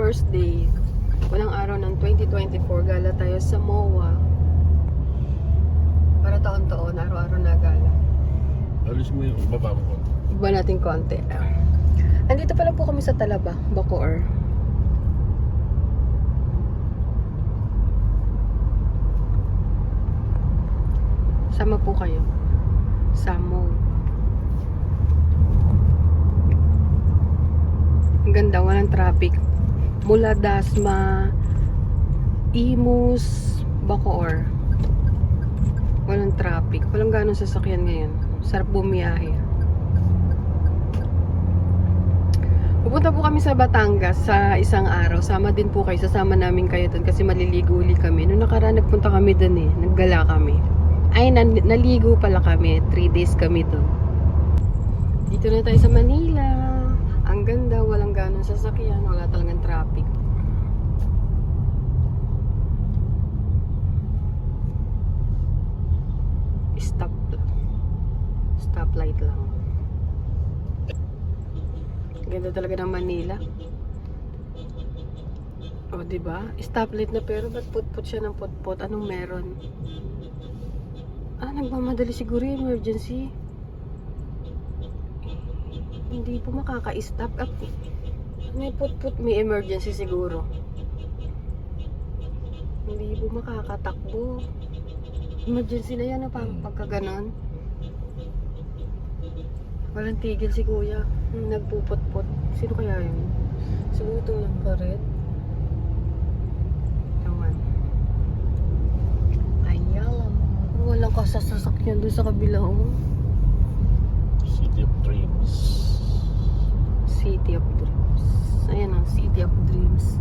first day, unang araw ng 2024, gala tayo sa MOA. Para taon-taon, araw-araw na gala. Alis mo yung baba mo. Iba natin konti. Andito pala po kami sa Talaba, Bacoor. Sama po kayo. Samo. Ang ganda, walang traffic. Mula Dasma, Imus, Bacoor. Walang traffic. Walang ganong sasakyan ngayon. Sarap bumiyahe. Pupunta po kami sa Batangas sa isang araw. Sama din po kayo. Sasama namin kayo doon kasi maliligo uli kami. Noong nakaraan nagpunta kami doon eh. Naggala kami. Ay, nan- naligo pala kami. Three days kami doon. Dito na tayo sa Manila. Ganong sasakyan. Wala talagang traffic. Stop. Stoplight lang. Ganda talaga ng Manila. O, di ba? Stoplight na pero ba't put-put siya ng put-put? Anong meron? Ah, nagmamadali siguro yung emergency. Hindi po makaka-stop up. May put-put, may emergency siguro. Hindi po makakatakbo. Emergency na yan, ah, pag pagka ganon. Walang tigil si kuya. Hmm, Nagpupot-pot. Sino kaya yun? Siguro itong nagka-red. Naman. Ayala mo. Walang kasasasakyan doon sa kabila, oh. City of Dreams. City of Dreams. Ayan ang City of Dreams.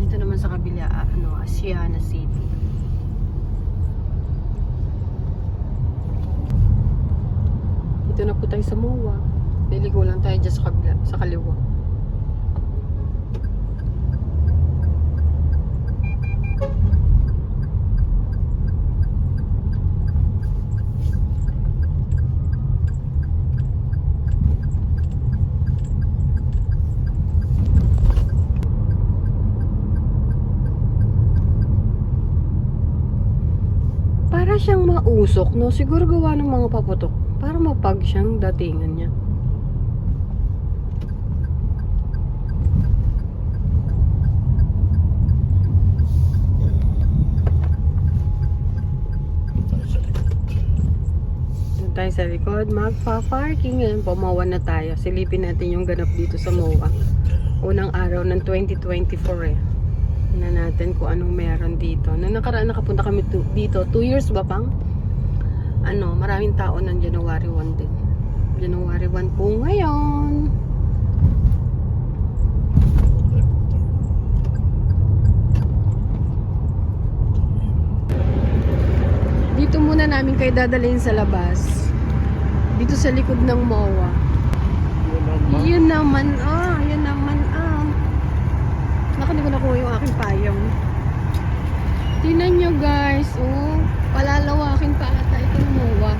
Dito naman sa kabila, ah, ano, Asiana City. Dito na po tayo sa MOA. Liligo lang tayo dyan sa kabila, sa kaliwa. Para siyang mausok, no? Siguro gawa ng mga paputok. Para mapag siyang datingan niya. Doon tayo sa likod, magpa-parking. Ngayon, pumawa na tayo. Silipin natin yung ganap dito sa MOA. Unang araw ng 2024 eh. Na natin kung anong meron dito. Na nakaraan nakapunta kami tu- dito, 2 years ba pang? Ano, maraming tao ng January 1 din. January 1 po ngayon. Dito muna namin kayo dadalhin sa labas. Dito sa likod ng MOA. Yun naman, ah, yun naman, Naku, hindi ko nakuha yung aking payong. Tingnan nyo guys, oh. Palalawakin pa ata itong MOA.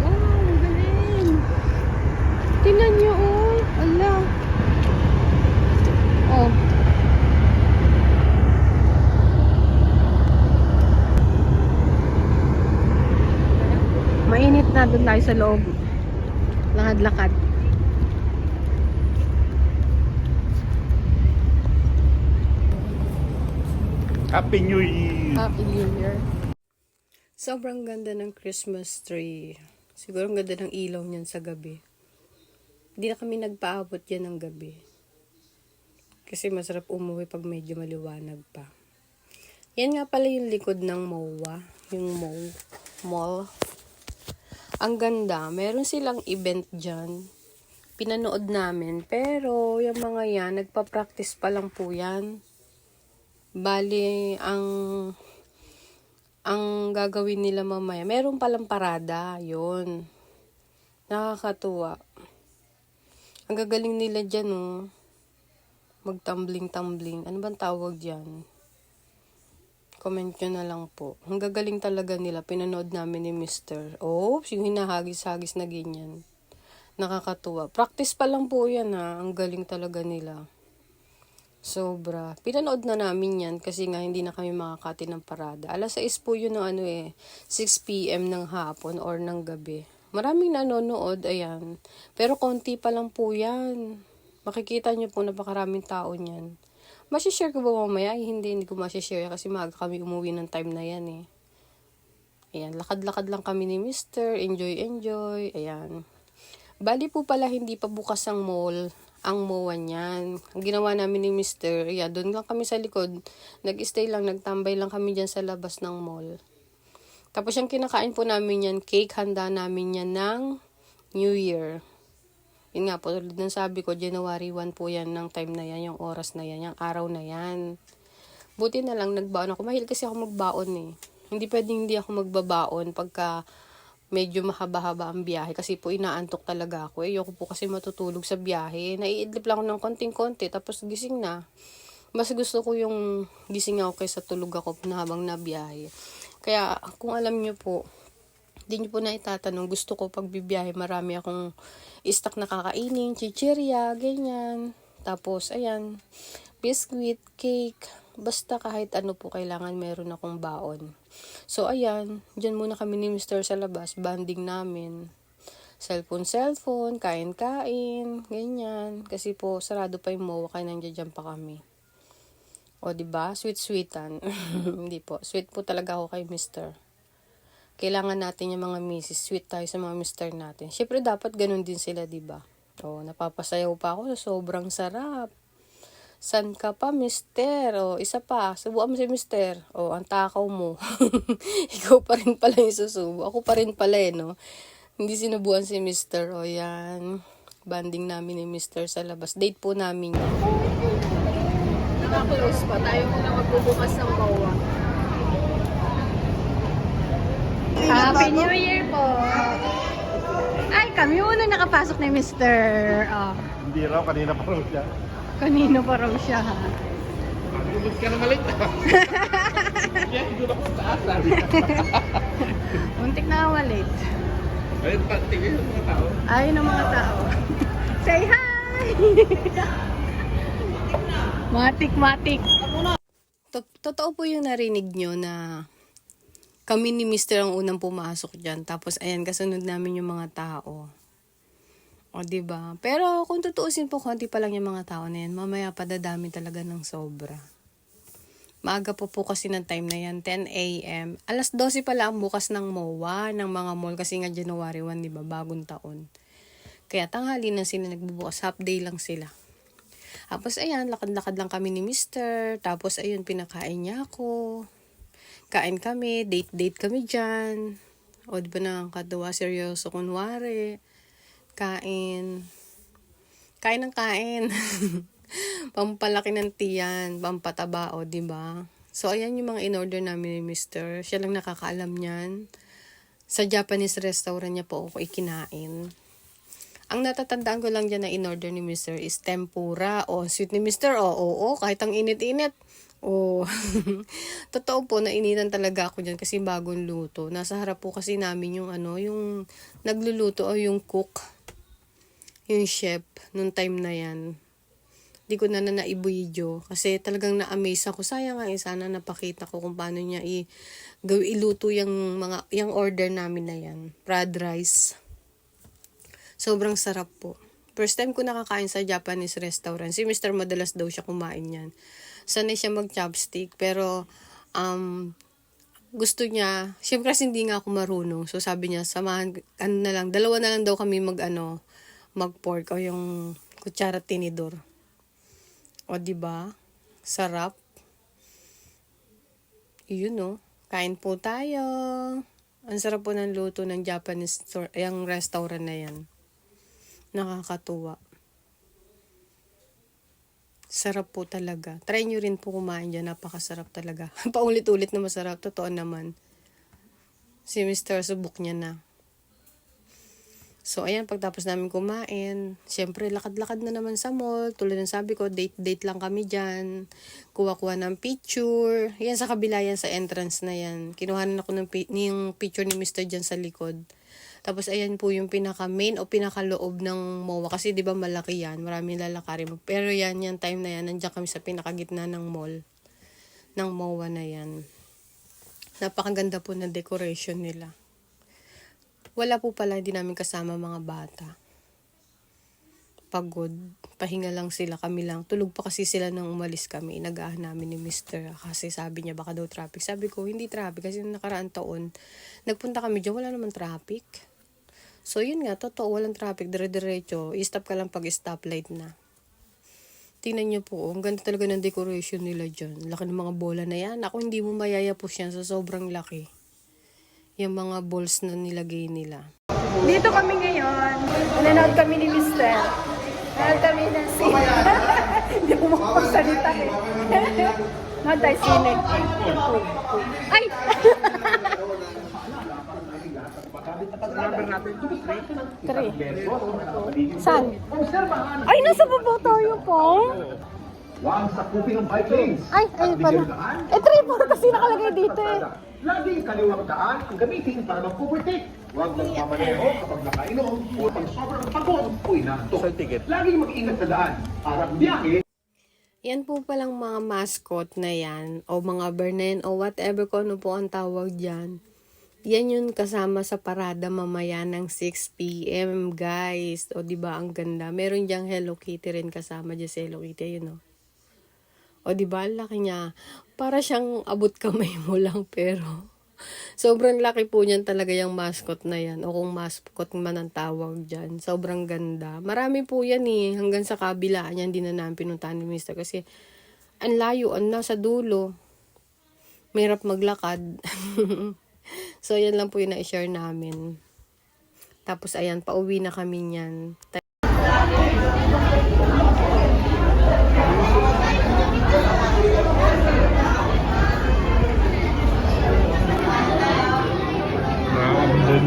Wow, galing. Tingnan nyo, oh. Ala. Oh. Mainit na doon tayo sa loob. Lakad-lakad. Happy New Year! Happy New Year. Sobrang ganda ng Christmas tree. Siguro ang ganda ng ilaw niyan sa gabi. Hindi na kami nagpaabot yan ng gabi. Kasi masarap umuwi pag medyo maliwanag pa. Yan nga pala yung likod ng MOA. Yung mall. Mall. Ang ganda. Meron silang event dyan. Pinanood namin. Pero yung mga yan, nagpa-practice pa lang po yan. Bali, ang ang gagawin nila mamaya, meron palang parada, yon Nakakatuwa. Ang gagaling nila dyan, oh. Mag-tumbling-tumbling. Ano bang tawag dyan? Comment nyo na lang po. Ang gagaling talaga nila. Pinanood namin ni Mr. Oops, yung hinahagis-hagis na ganyan. Nakakatuwa. Practice pa lang po yan ha. Ang galing talaga nila. Sobra. Pinanood na namin yan kasi nga hindi na kami makakati ng parada. Alas 6 po yun ng ano eh, 6pm ng hapon or ng gabi. Maraming nanonood, ayan. Pero konti pa lang po yan. Makikita niyo po napakaraming tao niyan. Masishare ko ba mamaya? Ay, hindi, hindi ko masishare kasi maaga kami umuwi ng time na yan eh. Ayan, lakad-lakad lang kami ni Mr. Enjoy, enjoy. Ayan. Bali po pala hindi pa bukas ang mall, ang MOA niyan. Ang ginawa namin ni Mr. Yeah, doon lang kami sa likod. Nag-stay lang, nagtambay lang kami dyan sa labas ng mall. Tapos yung kinakain po namin yan, cake, handa namin yan ng New Year. Yun nga po, tulad ng sabi ko, January 1 po yan ng time na yan, yung oras na yan, yung araw na yan. Buti na lang nagbaon ako. Mahil kasi ako magbaon eh. Hindi pwedeng hindi ako magbabaon pagka medyo mahaba-haba ang biyahe kasi po inaantok talaga ako. Eh, ayoko po kasi matutulog sa biyahe. Naiidlip lang ako ng konting-konti tapos gising na. Mas gusto ko yung gising ako kaysa tulog ako na habang nabiyahe. Kaya kung alam niyo po, di niyo po na itatanong, gusto ko pag bibiyahe, marami akong stock na kakainin, chichirya, ganyan. Tapos, ayan, biscuit, cake, basta kahit ano po kailangan meron akong baon. So, ayan, dyan muna kami ni Mr. sa labas, banding namin. Cellphone, cellphone, kain-kain, ganyan. Kasi po, sarado pa yung MOA, kaya nandiyan pa kami. O, di ba Sweet-sweetan. Hindi po. Sweet po talaga ako kay Mr. Kailangan natin yung mga misis. Sweet tayo sa mga Mr. natin. Siyempre, dapat ganun din sila, di ba? O, napapasayaw pa ako sobrang sarap. San ka pa, mister? O, isa pa. Subukan mo si mister. O, ang takaw mo. Ikaw pa rin pala yung susubo. Ako pa rin pala eh, no? Hindi sinubuan si mister. O, yan. Banding namin ni mister sa labas. Date po namin yan. Nakaklose pa. Tayo muna magbubukas ng bawa. Happy New Year po! Ay, kami muna nakapasok ni Mr. Oh, Hindi raw, kanina pa raw siya. Kanino pa raw siya ha? Lumod ka na malit. Kaya doon ako sa taas, sabi. Muntik na walit. Ayun, tingin yung mga tao. Ayun ang mga tao. Say hi! matik, matik. To- Totoo po yung narinig nyo na kami ni Mr. ang unang pumasok dyan. Tapos, ayan, kasunod namin yung mga tao. O, ba? Pero, kung tutuusin po, konti pa lang yung mga tao na yan. Mamaya padadami talaga ng sobra. Maaga po po kasi ng time na yan, 10 a.m. Alas 12 pala ang bukas ng MOA, ng mga mall, kasi nga January 1, di ba? Bagong taon. Kaya tanghali na sila nagbubukas, half day lang sila. Tapos ayan, lakad-lakad lang kami ni Mister. Tapos ayun, pinakain niya ako. Kain kami, date-date kami dyan. O di ba na katuwa, seryoso kunwari. Kain. Kain ng kain. Pampalaki ng tiyan, pampataba, o di ba? So ayan yung mga in-order namin ni Mister. Siya lang nakakaalam niyan. Sa Japanese restaurant niya po ako ikinain. Ang natatandaan ko lang dyan na in-order ni Mr. is tempura. O, sweet ni Mr. O, oo, kahit ang init-init. O, totoo po, nainitan talaga ako dyan kasi bagong luto. Nasa harap po kasi namin yung ano, yung nagluluto o yung cook. Yung chef, nung time na yan. Di ko na na kasi talagang na-amaze ako. Sayang nga eh, sana napakita ko kung paano niya i gawi iluto yung mga yung order namin na yan. Fried rice. Sobrang sarap po. First time ko nakakain sa Japanese restaurant. Si Mr. madalas daw siya kumain yan. Sanay siya mag-chopstick. Pero, um, gusto niya, syempre kasi hindi nga ako marunong. So, sabi niya, samahan, ano na lang, dalawa na lang daw kami mag, ano, mag-pork o yung kutsara tinidor. O, di ba? Sarap. Yun, no? Kain po tayo. Ang sarap po ng luto ng Japanese store, yung restaurant na yan. Nakakatuwa. Sarap po talaga. Try nyo rin po kumain dyan. Napakasarap talaga. Paulit-ulit na masarap. Totoo naman. Si Mr. subok niya na. So, ayan, pagtapos namin kumain, syempre, lakad-lakad na naman sa mall. Tulad ng sabi ko, date-date lang kami dyan. Kuha-kuha ng picture. Yan sa kabila yan, sa entrance na yan. Kinuhanan ako ng pi- yung picture ni Mr. dyan sa likod. Tapos ayan po yung pinaka main o pinaka loob ng MOA kasi 'di ba malaki yan, maraming lalakarin. Pero yan, yan time na yan, nandiyan kami sa pinakagitna ng mall ng MOA na yan. Napakaganda po ng decoration nila. Wala po pala, hindi namin kasama mga bata. Pagod. Pahinga lang sila, kami lang. Tulog pa kasi sila nang umalis kami. Inagahan namin ni Mr. Kasi sabi niya baka daw traffic. Sabi ko, hindi traffic. Kasi nakaraan taon, nagpunta kami dyan, wala naman traffic. So yun nga, totoo, walang traffic. Dire-diretso. I-stop ka lang pag stoplight na. Tingnan niyo po, ang ganda talaga ng decoration nila dyan. Laki ng mga bola na yan. Ako hindi mo mayayapos yan sa sobrang laki. Yung mga balls na nilagay nila. Dito kami ngayon. Nanonood kami ni Mr. Nanonood kami ng sine. Hindi ko makapagsalita eh. Nanonood tayo sine. Ay! Number natin, Three. Saan? Ay, nasa baba tayo po. Huwag sakupin ang bike lanes. Ay, ay pala. Eh, three po kasi nakalagay dito eh. Laging kaliwang daan ang gamitin para mag-overtake. Huwag magmamaneho kapag nakainom o pag sobrang pagod o inantok. Laging mag-ingat sa daan para biyahe Yan po palang mga mascot na yan, o mga bernen, o whatever kung ano po ang tawag dyan. Yan yung kasama sa parada mamaya ng 6pm, guys. O, di ba ang ganda. Meron diyang Hello Kitty rin kasama dyan sa Hello Kitty, yun o. O, di ba, laki niya. Para siyang abot kamay mo lang, pero sobrang laki po niyan talaga yung mascot na yan. O kung mascot man ang tawag dyan. Sobrang ganda. Marami po yan eh. Hanggang sa kabila niya, hindi na namin pinuntahan ni Mr. Kasi ang layo, ang nasa dulo. Mahirap maglakad. so, yan lang po yung na-share namin. Tapos, ayan, pauwi na kami niyan. Nakakabundon.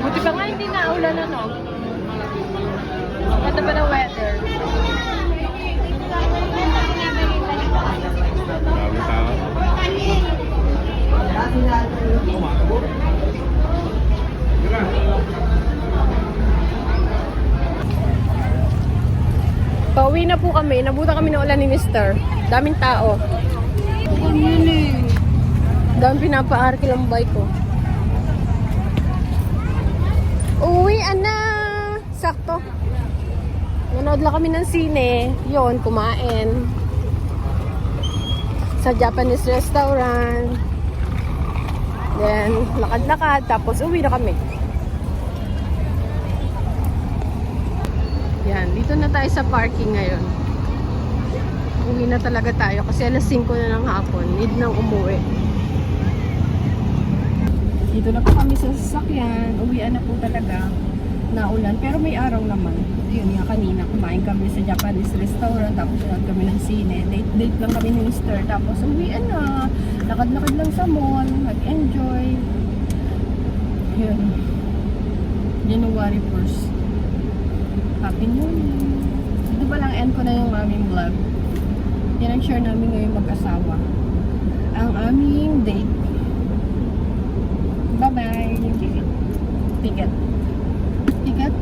Buti pa nga hindi naulan ano. Ganda ba ng weather? Tao. Pauwi na po kami. Nabuta kami ng ulan ni Mr. Daming tao. Daming pinapaarkil ang bike ko. Uwi, ana! Sakto. Nanood lang kami ng sine. Yon, kumain. Sa Japanese restaurant. Then, lakad-lakad. Tapos, uwi na kami. Yan, dito na tayo sa parking ngayon. Uwi na talaga tayo kasi alas 5 na ng hapon. Need nang umuwi. Dito na po kami sa sasakyan. Uwian na po talaga. Naulan. Pero may araw naman. Yun nga kanina. Kumain kami sa Japanese restaurant. Tapos nanood kami ng sine. Date, date lang kami ni Mr. Tapos uwian na. Lakad-lakad lang sa mall. Nag-enjoy. Yun. January 1st. Happy New Year. Ito pa lang end ko na yung aming vlog. Yan ang share namin ngayon mag-asawa. Ang aming date. Bye-bye. Ticket ticket?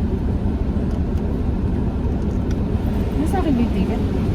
Nasa ano akin yung ticket?